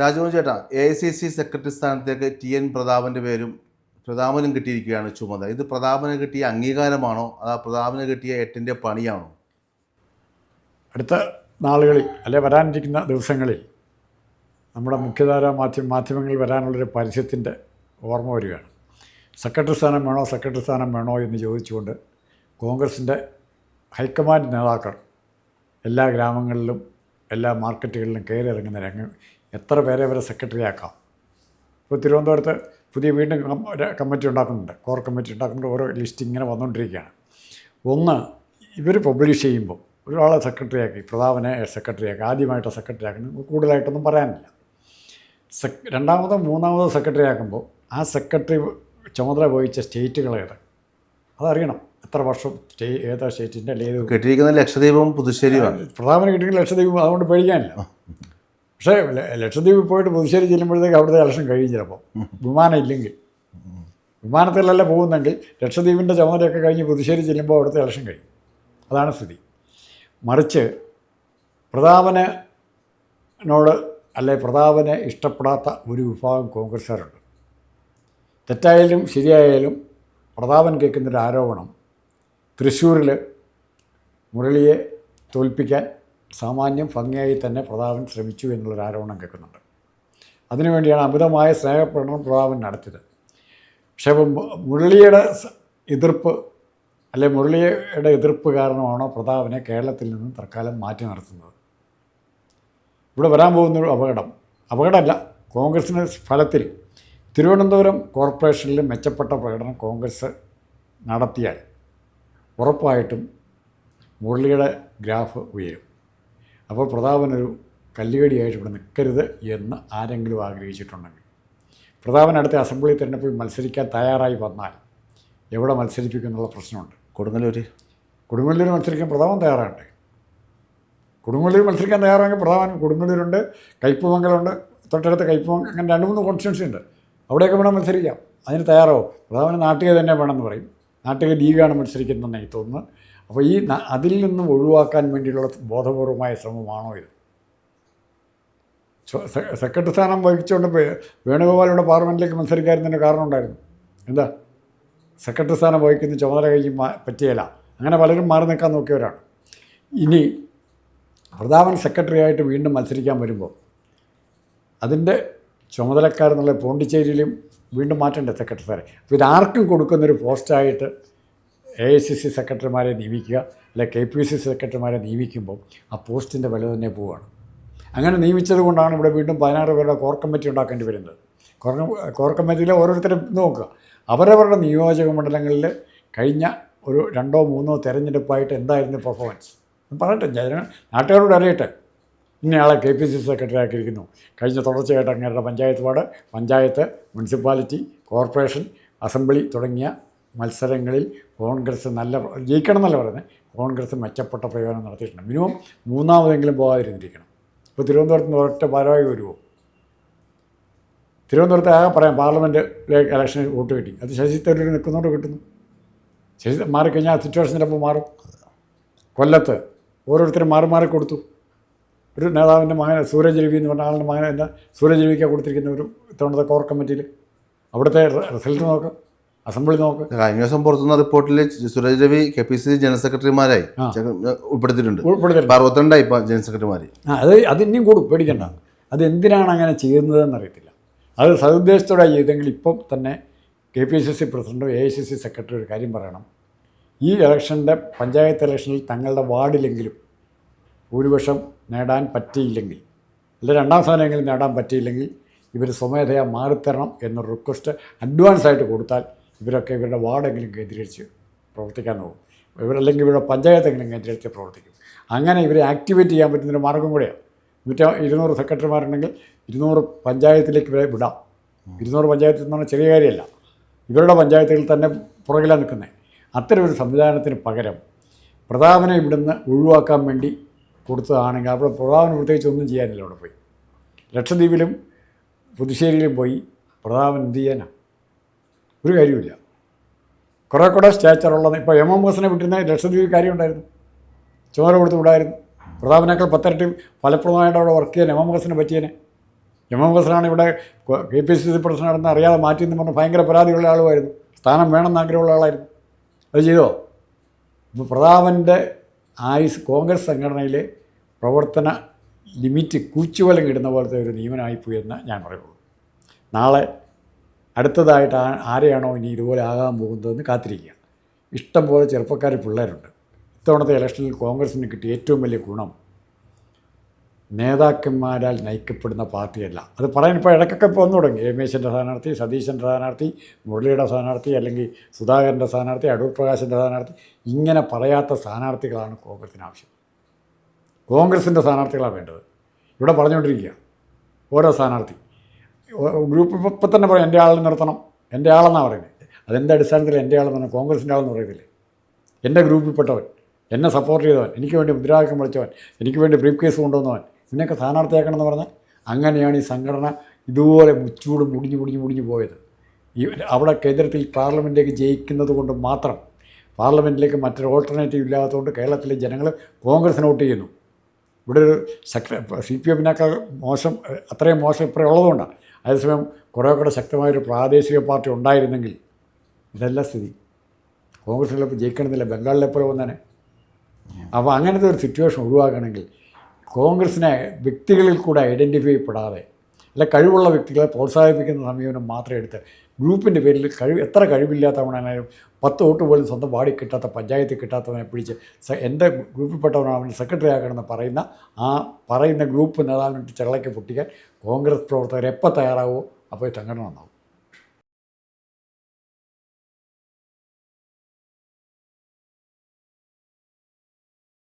രാജമോഹൻ ചേട്ടാ A I C C secretary സ്ഥാനത്തേക്ക് T N പ്രതാപന്റെ പേരും പ്രതാപനും കിട്ടിയിരിക്കുകയാണ് ചുമതല. ഇത് പ്രതാപന് കിട്ടിയ അംഗീകാരമാണോ? അതാ പ്രതാപന് കിട്ടിയ എട്ടിന്റെ പണിയാണോ? അടുത്ത നാളുകളിൽ അല്ലെ വരാനിരിക്കുന്ന ദിവസങ്ങളിൽ നമ്മുടെ മുഖ്യധാര മാധ്യമ മാധ്യമങ്ങളിൽ വരാനുള്ളൊരു പരസ്യത്തിന്റെ ഓർമ്മ വരികയാണ്. സെക്രട്ടറി സ്ഥാനം വേണോ സെക്രട്ടറി സ്ഥാനം വേണോ എന്ന് ചോദിച്ചുകൊണ്ട് കോൺഗ്രസിന്റെ ഹൈക്കമാൻഡ് നേതാക്കൾ എല്ലാ ഗ്രാമങ്ങളിലും എല്ലാ മാർക്കറ്റുകളിലും കയറി ഇറങ്ങുന്ന രംഗം എത്ര പേരെ വരെ സെക്രട്ടറി ആക്കാം? ഇപ്പോൾ തിരുവനന്തപുരത്ത് പുതിയ വീണ്ടും കമ്മിറ്റി ഉണ്ടാക്കുന്നുണ്ട്. കോർ കമ്മിറ്റി ഉണ്ടാക്കുന്നുണ്ട്. ഓരോ ലിസ്റ്റ് ഇങ്ങനെ വന്നുകൊണ്ടിരിക്കുകയാണ് ഒന്ന് ഇവർ പബ്ലിഷ് ചെയ്യുമ്പോൾ ഒരാളെ സെക്രട്ടറി ആക്കി പ്രതാപനെ സെക്രട്ടറി ആക്കി ആദ്യമായിട്ട് സെക്രട്ടറി ആക്കുന്നത്. കൂടുതലായിട്ടൊന്നും പറയാനില്ല. സെക് രണ്ടാമതോ മൂന്നാമതോ സെക്രട്ടറി ആക്കുമ്പോൾ ആ സെക്രട്ടറി ചുമതല വഹിച്ച സ്റ്റേറ്റുകൾ ഏത്? അതറിയണം. എത്ര വർഷം സ്റ്റേ ഏതാ സ്റ്റേറ്റിന്റെ അല്ലെങ്കിൽ കിട്ടിയിരിക്കുന്ന ലക്ഷദ്വീപും പുതുശ്ശേരിയുമാണ്. പ്രധാന കിട്ടിയ ലക്ഷദ്വീപും അതുകൊണ്ട് പേടിക്കാനില്ല. പക്ഷേ ലക്ഷദ്വീപിൽ പോയിട്ട് പുതുശ്ശേരി ചെല്ലുമ്പോഴത്തേക്ക് അവിടുത്തെ ഇലക്ഷൻ കഴിയും ചിലപ്പോൾ. വിമാനം ഇല്ലെങ്കിൽ. വിമാനത്തിലല്ല പോകുന്നെങ്കിൽ ലക്ഷദ്വീപിന്റെ ചുമതലയൊക്കെ കഴിഞ്ഞ് പുതുശ്ശേരി ചെല്ലുമ്പോൾ അവിടുത്തെ ഇലക്ഷൻ കഴിയും. അതാണ് സ്ഥിതി. മറിച്ച് പ്രതാപനോട് അല്ലെ പ്രതാപനെ ഇഷ്ടപ്പെടാത്ത ഒരു വിഭാഗം കോൺഗ്രസ്സുകാരുണ്ട്. തെറ്റായാലും ശരിയായാലും പ്രതാപൻ കേൾക്കുന്നൊരു ആരോപണം തൃശ്ശൂരിൽ മുരളിയെ തോൽപ്പിക്കാൻ സാമാന്യം ഭംഗിയായി തന്നെ പ്രതാപൻ ശ്രമിച്ചു എന്നുള്ളൊരു ആരോപണം കേൾക്കുന്നുണ്ട്. അതിനുവേണ്ടിയാണ് അമിതമായ സ്നേഹപ്രകടനം പ്രതാപൻ നടത്തിയത്. പക്ഷേ അപ്പം മുരളിയുടെ എതിർപ്പ് അല്ലെ മുരളിയുടെ എതിർപ്പ് കാരണമാണോ പ്രതാപനെ കേരളത്തിൽ നിന്നും തൽക്കാലം മാറ്റി നിർത്തുന്നത്? ഇവിടെ വരാൻ പോകുന്ന ഒരു അപകടം. അപകടമല്ല കോൺഗ്രസിന് ഫലത്തിൽ തിരുവനന്തപുരം കോർപ്പറേഷനിൽ മെച്ചപ്പെട്ട പ്രകടനം കോൺഗ്രസ് നടത്തിയാൽ ഉറപ്പായിട്ടും മുരളിയുടെ ഗ്രാഫ് ഉയരും. അപ്പോൾ പ്രതാപനൊരു കല്ലുകടിയായിട്ട് ഇവിടെ നിൽക്കരുത് എന്ന് ആരെങ്കിലും ആഗ്രഹിച്ചിട്ടുണ്ടെങ്കിൽ. പ്രതാപൻ അടുത്ത അസംബ്ലി തിരഞ്ഞെടുപ്പിൽ മത്സരിക്കാൻ തയ്യാറായി വന്നാൽ എവിടെ മത്സരിപ്പിക്കും എന്നുള്ള പ്രശ്നമുണ്ട്. കൊടുങ്ങല്ലൂർ കൊടുങ്ങല്ലൂർ മത്സരിക്കാൻ പ്രതാപൻ തയ്യാറാകട്ടെ? കൊടുങ്ങല്ലൂർ മത്സരിക്കാൻ തയ്യാറാണെങ്കിൽ പ്രതാപൻ കൊടുങ്ങല്ലൂരുണ്ട് കയ്പമംഗലമുണ്ട് തൊട്ടടുത്ത കയ്പമംഗലം അങ്ങനെ രണ്ട് മൂന്ന് കോൺസ്റ്റിറ്റ്യൻസി ഉണ്ട്. അവിടെയൊക്കെ വേണം മത്സരിക്കാം. അതിന് തയ്യാറാവും. പ്രതാപന് നാട്ടിക തന്നെ വേണമെന്ന് പറയും. നാട്ടിക ലീഗാണ് മത്സരിക്കുന്നതെന്ന് എനിക്ക് തോന്നുന്നു. അപ്പോൾ ഈ അതിൽ നിന്നും ഒഴിവാക്കാൻ വേണ്ടിയുള്ള ബോധപൂർവമായ ശ്രമമാണോ ഇത്? സെക്രട്ടറി സ്ഥാനം വഹിച്ചുകൊണ്ട് വേണുഗോപാലിയുടെ പാർലമെന്റിലേക്ക് മത്സരിക്കാതിരുന്നതിന്റെ കാരണം ഉണ്ടായിരുന്നു. എന്താ? സെക്രട്ടറി സ്ഥാനം വഹിക്കുന്ന ചുമതല കഴിഞ്ഞ് പറ്റിയല്ല. അങ്ങനെ പലരും മാറി നിൽക്കാൻ നോക്കിയവരാണ്. ഇനി പ്രധാനൻ സെക്രട്ടറി ആയിട്ട് വീണ്ടും മത്സരിക്കാൻ വരുമ്പോൾ അതിന്റെ ചുമതലക്കാരെന്നുള്ള പോണ്ടിച്ചേരിയിലും വീണ്ടും മാറ്റേണ്ട സെക്രട്ടറിമാരെ അപ്പോൾ ഇതാർക്കും കൊടുക്കുന്നൊരു പോസ്റ്റായിട്ട് എ ഐ സി സി സെക്രട്ടറിമാരെ നിയമിക്കുക അല്ലെ കെ പി സി സെക്രട്ടറിമാരെ നിയമിക്കുമ്പോൾ ആ പോസ്റ്റിന്റെ വില തന്നെ പോവുകയാണ്. അങ്ങനെ നിയമിച്ചത് കൊണ്ടാണ് ഇവിടെ വീണ്ടും പതിനാറ് പേരുടെ കോർ കമ്മിറ്റി ഉണ്ടാക്കേണ്ടി വരുന്നത്. കോർ കോർ കമ്മിറ്റിയിലെ ഓരോരുത്തരും നോക്കുക. അവരവരുടെ നിയോജക മണ്ഡലങ്ങളിൽ കഴിഞ്ഞ ഒരു രണ്ടോ മൂന്നോ തെരഞ്ഞെടുപ്പായിട്ട് എന്തായിരുന്നു പെർഫോമൻസ് പറയട്ടെ ജന നാട്ടുകാരോട് അറിയട്ടെ. ഇന്നയാളെ കെ പി സി സെക്രട്ടറി ആക്കിയിരിക്കുന്നു കഴിഞ്ഞ തുടർച്ചയായിട്ട് അങ്ങേരുടെ panchayat ward panchayat municipality corporation assembly തുടങ്ങിയ മത്സരങ്ങളിൽ കോൺഗ്രസ് നല്ല ജയിക്കണം എന്നല്ല പറയുന്നത്. കോൺഗ്രസ് മെച്ചപ്പെട്ട പ്രയോജനം നടത്തിയിട്ടുണ്ട്. മിനിമം മൂന്നാമതെങ്കിലും പോകാതിരുന്നിരിക്കണം. ഇപ്പോൾ തിരുവനന്തപുരത്ത് നിന്ന് ഒരൊറ്റ ഭാരവാഹി വരുമോ തിരുവനന്തപുരത്ത് ആകെ പറയാം പാർലമെന്റ് ഇലക്ഷനിൽ വോട്ട് കിട്ടി. അത് ശശി തരൂർ നിൽക്കുന്നതുകൊണ്ട് കിട്ടുന്നു. ശശി മാറിക്കഴിഞ്ഞാൽ സിറ്റുവേഷൻ ചിലപ്പോൾ മാറും. കൊല്ലത്ത് ഓരോരുത്തരും മാറി മാറി കൊടുത്തു. ഒരു നേതാവിന്റെ മകൻ സൂരജ് രവി എന്ന് പറഞ്ഞ ആളുടെ മകൻ എന്റെ സൂരജ് രവിക്ക് കൊടുത്തിരിക്കുന്ന ഒരു ഇത്തവണത്തെ കോർ കമ്മിറ്റിയിൽ. അവിടുത്തെ റിസൾട്ട് നോക്ക് അസംബ്ലി നോക്ക്. കഴിഞ്ഞ ദിവസം പുറത്തുനിന്ന റിപ്പോർട്ടിൽ Suresh Ravi K P C C general സെക്രട്ടറിമാരായി. ഉൾപ്പെടുത്തിയിട്ടുണ്ട്. അറുപത്തിരണ്ടായി ഇപ്പം ജനറൽ സെക്രട്ടറിമാർ ആ അത് അത് ഇനിയും കൂടും പേടിക്കണ്ട. അത് എന്തിനാണ് അങ്ങനെ ചെയ്യുന്നതെന്ന് അറിയത്തില്ല. അത് സതുദ്ദേശത്തോടെ ചെയ്തെങ്കിൽ ഇപ്പം തന്നെ കെ പി സി സി പ്രസിഡന്റും A I C C secretary ഒരു കാര്യം പറയണം. ഈ ഇലക്ഷന്റെ പഞ്ചായത്ത് ഇലക്ഷനിൽ തങ്ങളുടെ വാർഡിലെങ്കിലും ഭൂരിപക്ഷം നേടാൻ പറ്റിയില്ലെങ്കിൽ അല്ല രണ്ടാം സ്ഥാനമെങ്കിലും നേടാൻ പറ്റിയില്ലെങ്കിൽ ഇവർ സ്വമേധയാ മാറിത്തരണം എന്നൊരു റിക്വസ്റ്റ് അഡ്വാൻസ് ആയിട്ട് കൊടുത്താൽ ഇവരൊക്കെ ഇവരുടെ വാർഡെങ്കിലും കേന്ദ്രീകരിച്ച് പ്രവർത്തിക്കാൻ നോക്കും. ഇവരല്ലെങ്കിൽ ഇവരുടെ പഞ്ചായത്തെങ്കിലും കേന്ദ്രീകരിച്ച് പ്രവർത്തിക്കും. അങ്ങനെ ഇവരെ ആക്ടിവേറ്റ് ചെയ്യാൻ പറ്റുന്നൊരു മാർഗം കൂടെയാണ് നൂറ്റ ഇരുന്നൂറ് സെക്രട്ടറിമാരുണ്ടെങ്കിൽ ഇരുന്നൂറ് പഞ്ചായത്തിലേക്ക് ഇവരെ വിടാം. ഇരുന്നൂറ് പഞ്ചായത്തിൽ നിന്ന് പറഞ്ഞാൽ ചെറിയ കാര്യമല്ല. ഇവരുടെ പഞ്ചായത്തുകളിൽ തന്നെ പുറകിലാണ് നിൽക്കുന്നത് അത്തരം ഒരു സംവിധാനത്തിന് പകരം പ്രതാപനെ ഇവിടുന്ന് ഒഴിവാക്കാൻ വേണ്ടി കൊടുത്തതാണെങ്കിൽ അവിടെ പ്രതാപന് പ്രത്യേകിച്ച് ഒന്നും ചെയ്യാനില്ല അവിടെ പോയി. ലക്ഷദ്വീപിലും പുതുശ്ശേരിയിലും പോയി പ്രതാപൻ എന്ത് ചെയ്യാനാ? ഒരു കാര്യമില്ല കുറേ കൂടെ സ്റ്റാച്ചറുള്ളത് ഇപ്പോൾ എം എം ബോസിനെ വിട്ടിരുന്ന ലക്ഷദ്വീപ് കാര്യമുണ്ടായിരുന്നു ചുമതല കൊടുത്ത് വിടായിരുന്നു. പ്രതാപനേക്കാൾ പത്തിരട്ടി ഫലപ്രദമായിട്ട് അവിടെ വർക്ക് ചെയ്യാൻ എം എം ബോസിനെ പറ്റിയേനെ. എം എം ബോസിനാണ് ഇവിടെ K P C C president അറിയാതെ മാറ്റിയെന്ന് പറഞ്ഞ് ഭയങ്കര പരാതിയുള്ള ആളുമായിരുന്നു. സ്ഥാനം വേണമെന്ന് ആഗ്രഹമുള്ള ആളായിരുന്നു. അത് ചെയ്തോ? ഇപ്പോൾ പ്രതാപന്റെ ആയുസ് കോൺഗ്രസ് സംഘടനയിലെ പ്രവർത്തന ലിമിറ്റ് കൂച്ചുവലം കിടുന്ന പോലത്തെ ഒരു നിയമനമായിപ്പോയി എന്ന് ഞാൻ പറയുള്ളൂ. നാളെ അടുത്തതായിട്ട് ആരെയാണോ ഇനി ഇതുപോലെ ആകാൻ പോകുന്നതെന്ന് കാത്തിരിക്കുക. ഇഷ്ടംപോലെ ചെറുപ്പക്കാർ പിള്ളേരുണ്ട്. ഇത്തവണത്തെ ഇലക്ഷനിൽ കോൺഗ്രസിന് കിട്ടിയ ഏറ്റവും വലിയ ഗുണം നേതാക്കന്മാരാൽ നയിക്കപ്പെടുന്ന പാർട്ടിയല്ല. അത് പറയാൻ ഇപ്പോൾ ഇടയ്ക്കൊക്കെ ഇപ്പോൾ വന്നു തുടങ്ങി. രമേശിന്റെ സ്ഥാനാർത്ഥി സതീശന്റെ സ്ഥാനാർത്ഥി മുരളിയുടെ സ്ഥാനാർത്ഥി അല്ലെങ്കിൽ സുധാകരന്റെ സ്ഥാനാർത്ഥി അടൂർ പ്രകാശിന്റെ സ്ഥാനാർത്ഥി ഇങ്ങനെ പറയാത്ത സ്ഥാനാർത്ഥികളാണ് കോൺഗ്രസിന് ആവശ്യം. കോൺഗ്രസിന്റെ സ്ഥാനാർത്ഥികളാണ് വേണ്ടത്. ഇവിടെ പറഞ്ഞുകൊണ്ടിരിക്കുക ഓരോ സ്ഥാനാർത്ഥി. ഗ്രൂപ്പ് ഇപ്പം തന്നെ പറയും എന്റെ ആളെ നിർത്തണം. എന്റെ ആളെന്നാണ് പറയുന്നത്. അതെന്റെ അടിസ്ഥാനത്തിൽ എന്റെ ആളെന്ന് പറഞ്ഞാൽ കോൺഗ്രസിന്റെ ആളെന്ന് പറയത്തില്ലേ? എന്റെ ഗ്രൂപ്പിൽപ്പെട്ടവൻ എന്നെ സപ്പോർട്ട് ചെയ്തവൻ എനിക്ക് വേണ്ടി മുദ്രാവാക്യം വിളിച്ചവൻ എനിക്ക് വേണ്ടി ബ്രീഫ് കേസ് കൊണ്ടുവന്നവൻ ഇതിനൊക്കെ സ്ഥാനാർത്ഥിയാക്കണം എന്ന് പറഞ്ഞാൽ അങ്ങനെയാണ് ഈ സംഘടന ഇതുപോലെ മുച്ചൂട് മുടിഞ്ഞ് മുടിഞ്ഞ് മുടിഞ്ഞ് പോയത്. ഈ അവിടെ കേന്ദ്രത്തിൽ പാർലമെന്റിലേക്ക് ജയിക്കുന്നത് കൊണ്ട് മാത്രം പാർലമെന്റിലേക്ക് മറ്റൊരു ഓൾട്ടർനേറ്റീവ് ഇല്ലാത്തതുകൊണ്ട് കേരളത്തിലെ ജനങ്ങൾ കോൺഗ്രസിന് വോട്ട് ചെയ്യുന്നു. ഇവിടെ ഒരു ശക്ത സി പി എമ്മിനേക്കാൾ മോശം അത്രയും മോശം ഇപ്പോഴും ഉള്ളതുകൊണ്ടാണ്. അതേസമയം കുറേ കൂടെ ശക്തമായൊരു പ്രാദേശിക പാർട്ടി ഉണ്ടായിരുന്നെങ്കിൽ ഇതല്ല സ്ഥിതി. കോൺഗ്രസ് ചിലപ്പോൾ ജയിക്കണമെന്നില്ല ബംഗാളിലെ പോലെ വന്നേനെ? അപ്പോൾ അങ്ങനത്തെ ഒരു സിറ്റുവേഷൻ ഒഴിവാക്കണമെങ്കിൽ കോൺഗ്രസിനെ വ്യക്തികളിൽ കൂടെ ഐഡന്റിഫൈ പെടാതെ അല്ല കഴിവുള്ള വ്യക്തികളെ പ്രോത്സാഹിപ്പിക്കുന്ന സമീപനം മാത്രം എടുത്ത് ഗ്രൂപ്പിന്റെ പേരിൽ കഴിവ് എത്ര കഴിവില്ലാത്തവനായാലും പത്ത് വോട്ട് പോലും സ്വന്തം വാടി കിട്ടാത്ത പഞ്ചായത്തിൽ കിട്ടാത്തവനെ പിടിച്ച് എന്റെ ഗ്രൂപ്പിൽപ്പെട്ടവനാണ് അവന്റെ സെക്രട്ടറി ആക്കണമെന്ന് പറയുന്ന ആ പറയുന്ന ഗ്രൂപ്പ് നേതാവിനിട്ട് ചെള്ളയ്ക്ക് പൊട്ടിക്കാൻ കോൺഗ്രസ് പ്രവർത്തകർ എപ്പോൾ തയ്യാറാവോ അപ്പോൾ സംഘടന